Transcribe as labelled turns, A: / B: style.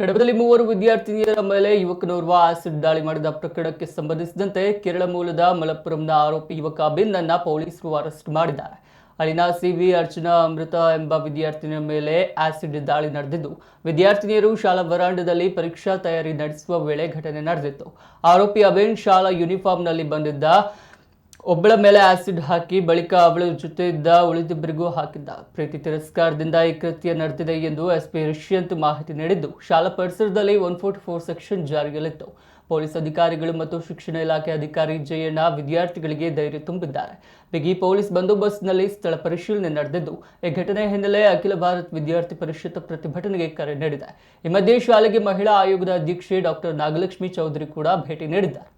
A: ಕಡಬದಲ್ಲಿ ಮೂವರು ವಿದ್ಯಾರ್ಥಿನಿಯರ ಮೇಲೆ ಯುವಕನೋರ್ವ ಆಸಿಡ್ ದಾಳಿ ಮಾಡಿದ ಪ್ರಕರಣಕ್ಕೆ ಸಂಬಂಧಿಸಿದಂತೆ ಕೇರಳ ಮೂಲದ ಮಲಪ್ಪುರಂನ ಆರೋಪಿ ಯುವಕ ಅಭಿನ್ನನ್ನ ಪೊಲೀಸರು ಅರೆಸ್ಟ್ ಮಾಡಿದ್ದಾರೆ. ಅಲ್ಲಿನ ಸಿವಿ ಅರ್ಚನಾ ಅಮೃತ ಎಂಬ ವಿದ್ಯಾರ್ಥಿನಿಯ ಮೇಲೆ ಆಸಿಡ್ ದಾಳಿ ನಡೆದಿದ್ದು, ವಿದ್ಯಾರ್ಥಿನಿಯರು ಶಾಲಾ ವರಾಂಡದಲ್ಲಿ ಪರೀಕ್ಷಾ ತಯಾರಿ ನಡೆಸುವ ವೇಳೆ ಘಟನೆ ನಡೆದಿತ್ತು. ಆರೋಪಿ ಅಭಿನ್ ಶಾಲಾ ಯೂನಿಫಾರ್ಮ್ನಲ್ಲಿ ಬಂದಿದ್ದ ಒಬ್ಬಳ ಮೇಲೆ ಆಸಿಡ್ ಹಾಕಿ ಬಳಿಕ ಅವಳ ಜೊತೆ ಇದ್ದ ಉಳಿದಿಬ್ಬರಿಗೂ ಹಾಕಿದ್ದ ಪ್ರೀತಿ ತಿರಸ್ಕಾರದಿಂದ ಈ ಕೃತ್ಯ ನಡೆದಿದೆ ಎಂದು ಎಸ್ಪಿ ರಿಷ್ಯಂತ್ ಮಾಹಿತಿ ನೀಡಿದ್ದು. ಶಾಲಾ ಪರಿಸರದಲ್ಲಿ ಒನ್ ಫೋರ್ಟಿ ಫೋರ್ ಸೆಕ್ಷನ್ ಜಾರಿಯಲ್ಲಿತ್ತು. ಪೊಲೀಸ್ ಅಧಿಕಾರಿಗಳು ಮತ್ತು ಶಿಕ್ಷಣ ಇಲಾಖೆ ಅಧಿಕಾರಿ ಜಯಣ್ಣ ವಿದ್ಯಾರ್ಥಿಗಳಿಗೆ ಧೈರ್ಯ ತುಂಬಿದ್ದಾರೆ. ಬಿಗಿ ಪೊಲೀಸ್ ಬಂದೋಬಸ್ತ್ನಲ್ಲಿ ಸ್ಥಳ ಪರಿಶೀಲನೆ ನಡೆದಿದ್ದು, ಈ ಘಟನೆ ಹಿನ್ನೆಲೆ ಅಖಿಲ ಭಾರತ ವಿದ್ಯಾರ್ಥಿ ಪರಿಷತ್ ಪ್ರತಿಭಟನೆಗೆ ಕರೆ ನೀಡಿದೆ. ಈ ಮಧ್ಯೆ ಶಾಲೆಗೆ ಮಹಿಳಾ ಆಯೋಗದ ಅಧ್ಯಕ್ಷೆ ಡಾಕ್ಟರ್ ನಾಗಲಕ್ಷ್ಮಿ ಚೌಧರಿ ಕೂಡ ಭೇಟಿ ನೀಡಿದ್ದಾರೆ.